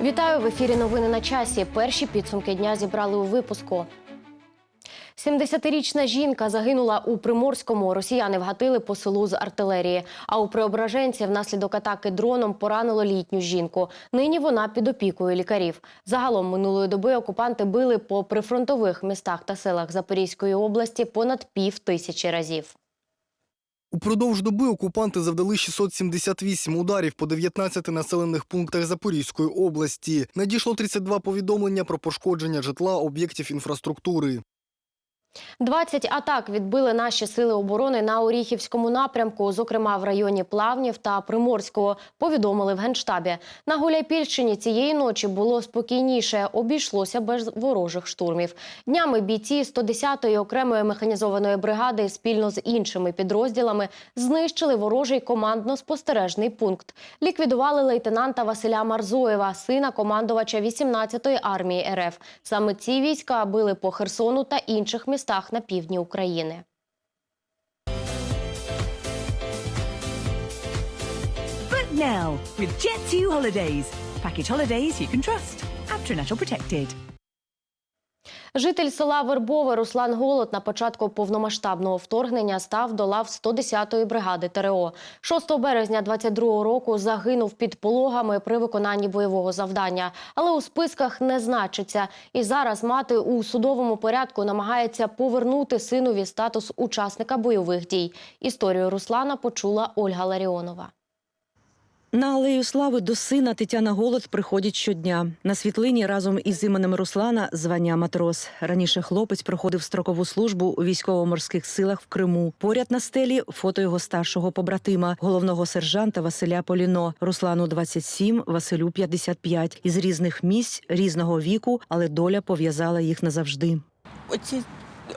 Вітаю в ефірі. Новини на часі. Перші підсумки дня зібрали у випуску. 70-річна жінка загинула у Приморському. Росіяни вгатили по селу з артилерії. А у Преображенці внаслідок атаки дроном поранило літню жінку. Нині вона під опікою лікарів. Загалом минулої доби окупанти били по прифронтових містах та селах Запорізької області понад пів тисячі разів. Упродовж доби окупанти завдали 678 ударів по 19 населених пунктах Запорізької області. Надійшло 32 повідомлення про пошкодження житла, об'єктів інфраструктури. 20 атак відбили наші сили оборони на Оріхівському напрямку, зокрема в районі Плавнів та Приморського, повідомили в Генштабі. На Гуляйпільщині цієї ночі було спокійніше, обійшлося без ворожих штурмів. Днями бійці 110-ї окремої механізованої бригади спільно з іншими підрозділами знищили ворожий командно-спостережний пункт. Ліквідували лейтенанта Василя Марзоєва, сина командувача 18-ї армії РФ. Саме ці війська били по Херсону та інших містах на півдні України. But now with Jet2 Holidays. Package holidays you can trust. Abtrinatal protected. Житель села Вербове Руслан Голод на початку повномасштабного вторгнення став до лав 110-ї бригади ТРО. 6 березня 22-го року загинув під пологами при виконанні бойового завдання, але у списках не значиться. І зараз мати у судовому порядку намагається повернути синові статус учасника бойових дій. Історію Руслана почула Ольга Ларіонова. На алею слави до сина Тетяна Голод приходять щодня. На світлині разом із іменем Руслана звання матрос. Раніше хлопець проходив строкову службу у військово-морських силах в Криму. Поряд на стелі фото його старшого побратима, головного сержанта Василя Поліно. Руслану 27, Василю 55. Із різних місць, різного віку, але доля пов'язала їх назавжди. Оці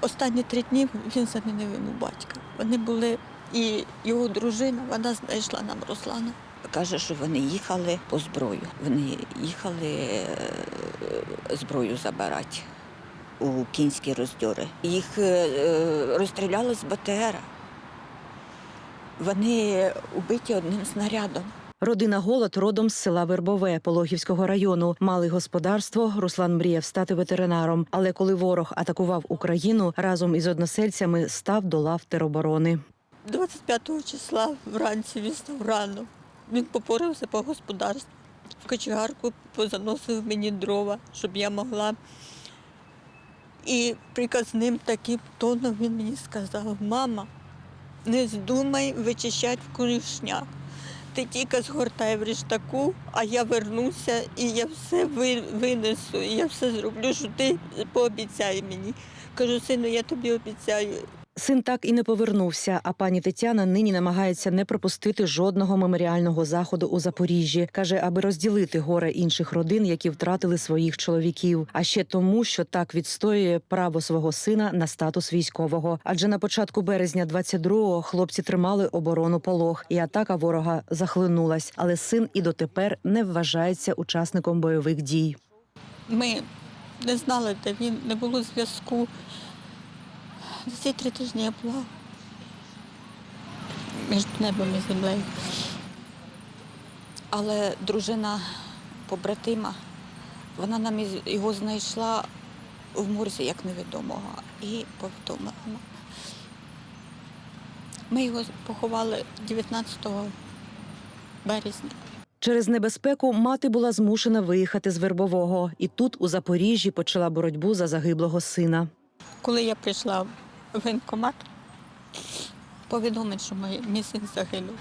останні три дні він замінив йому батька. Вони були і його дружина, вона знайшла нам Руслана. Каже, що вони їхали по зброю. Вони їхали е, зброю забирати у кінські роздьори. Їх е, е, розстріляли з БТРа. Вони убиті одним снарядом. Родина Голод родом з села Вербове Пологівського району. Мали господарство. Руслан мріяв стати ветеринаром. Але коли ворог атакував Україну, разом із односельцями став до лав тероборони. 25 числа вранці він рано. Він попорався по господарству. В кочегарку позаносив мені дрова, щоб я могла. І приказним таким тоном він мені сказав: мама, не здумай вичищати в конюшнях. Ти тільки згортай в рештаку, а я вернуся і я все винесу, і я все зроблю, що ти пообіцяй мені. Кажу, сину, я тобі обіцяю. Син так і не повернувся. А пані Тетяна нині намагається не пропустити жодного меморіального заходу у Запоріжжі. каже, аби розділити горе інших родин, які втратили своїх чоловіків. А ще тому, що так відстоює право свого сина на статус військового. Адже на початку березня 22-го хлопці тримали оборону полог, і атака ворога захлинулась. Але син і дотепер не вважається учасником бойових дій. Ми не знали, де він, не було зв'язку. За ці три тижні я була між небом і землею. Але дружина побратима, вона нам його знайшла в морзі як невідомого і повідомила. Ми його поховали 19 березня. Через небезпеку мати була змушена виїхати з Вербового, і тут, у Запоріжжі, почала боротьбу за загиблого сина. Коли я прийшла воєнкомат, повідомить, що мій, син загинув.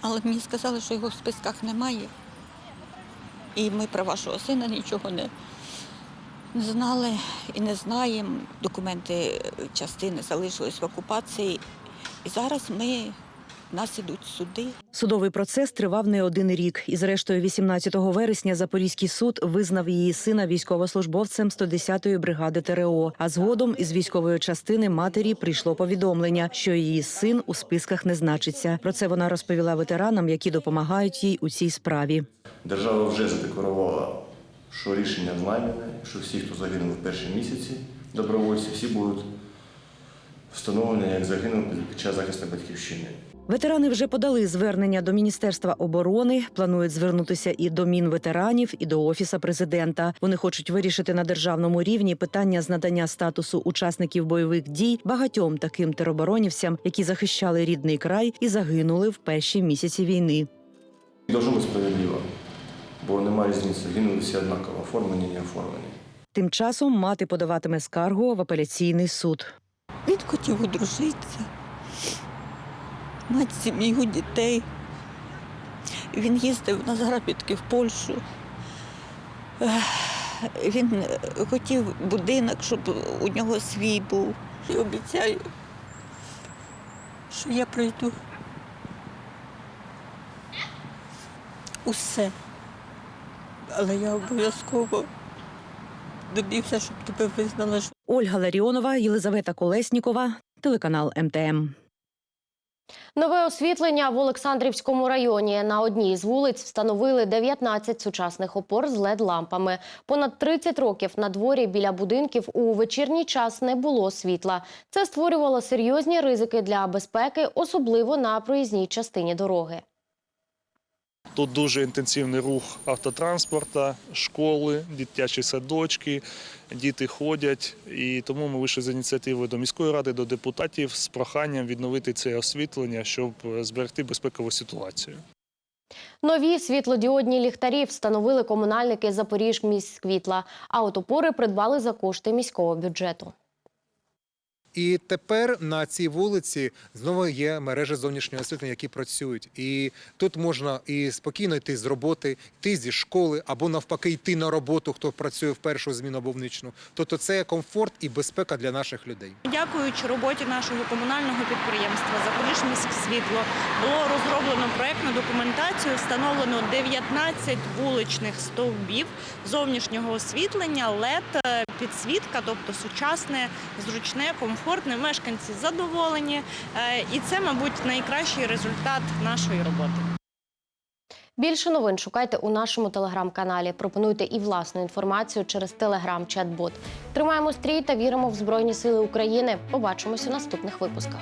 Але мені сказали, що його в списках немає. І ми про вашого сина нічого не, знали і не знаємо. Документи частини залишились в окупації. І зараз ми, нас ідуть суди. Судовий процес тривав не один рік, і зрештою, 18 вересня Запорізький суд визнав її сина військовослужбовцем 110-ї бригади ТРО. А згодом із військової частини матері прийшло повідомлення, що її син у списках не значиться. Про це вона розповіла ветеранам, які допомагають їй у цій справі. Держава вже задекларувала, що рішення знайдене, що всі, хто загинув в перші місяці добровольці, всі будуть встановлені як загинули під час захисту батьківщини. Ветерани вже подали звернення до Міністерства оборони. Планують звернутися і до Мінветеранів, і до офіса президента. Вони хочуть вирішити на державному рівні питання з надання статусу учасників бойових дій багатьом таким тероборонівцям, які захищали рідний край і загинули в перші місяці війни. Должно бути справедливо, бо немає різниці, гинули всі однаково, оформлені, не оформлені. Тим часом мати подаватиме скаргу в апеляційний суд. Він хотів одружитися, мати сім'ю, дітей. Він їздив на заробітки в Польщу. Він е, хотів будинок, щоб у нього свій був. І обіцяю, що я пройду усе. Але я обов'язково добився, щоб тебе визнали, Ольга Ларіонова, Єлизавета Колеснікова, телеканал МТМ. Нове освітлення в Олександрівському районі. На одній з вулиць встановили 19 сучасних опор з LED-лампами. Понад 30 років на дворі біля будинків у вечірній час не було світла. Це створювало серйозні ризики для безпеки, особливо на проїзній частині дороги. Тут дуже інтенсивний рух автотранспорта, школи, дитячі садочки, діти ходять. І тому ми вийшли з ініціативою до міської ради, до депутатів з проханням відновити це освітлення, щоб зберегти безпекову ситуацію. Нові світлодіодні ліхтарі встановили комунальники Запоріжміськвітла, а от опори придбали за кошти міського бюджету. І тепер на цій вулиці знову є мережа зовнішнього освітлення, які працюють. І тут можна і спокійно йти з роботи, йти зі школи або навпаки йти на роботу, хто працює в першу зміну або в. Тобто це комфорт і безпека для наших людей. Дякуючи роботі нашого комунального підприємства «Запоріжміськсвітло» було розроблено проектну документацію, встановлено 19 вуличних стовбів зовнішнього освітлення, LED, підсвітка, тобто сучасне, зручне, комфортне. Мешканці задоволені. Е, І це, мабуть, найкращий результат нашої роботи. Більше новин шукайте у нашому телеграм-каналі. Пропонуйте і власну інформацію через телеграм-чат-бот. Тримаємо стрій та віримо в Збройні Сили України. Побачимось у наступних випусках.